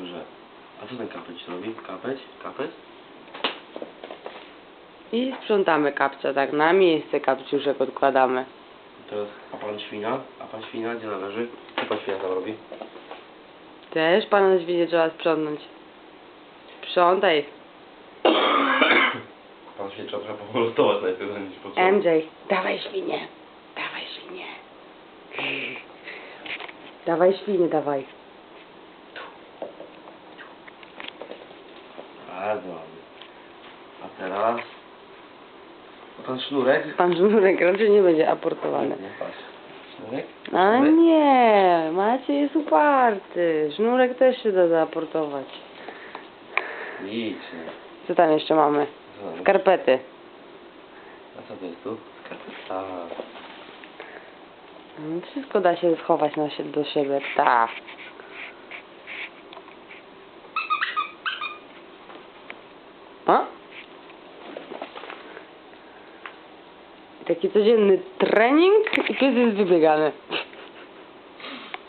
Dobrze. A co ten kapeć robi? Kapeć? Kapeć? I sprzątamy kapcia, tak, na miejsce kapciuszek odkładamy. Teraz, a pan świnia? A pan świnia gdzie należy? Co pan świnia tam robi? Też pana na świnie trzeba sprzątnąć. Sprzątaj. Pan świnia trzeba trochę pomolotować najpierw, zanim się potrzeba. MJ, dawaj świnie. Dawaj świnie. Dawaj świnie, dawaj. Bardzo ładnie. A teraz... A pan sznurek? Pan żurek raczej nie będzie aportowany. Nie, patrz. Sznurek? Ale Sznurek? nie, Maciej jest uparty. Sznurek też się da zaaportować. Nic, nie. Co tam jeszcze mamy? Skarpety. A co to jest tu? Skarpeta. No, Wszystko da się schować na sie- do siebie. Tak. Taki codzienny trening i pies jest wybiegany.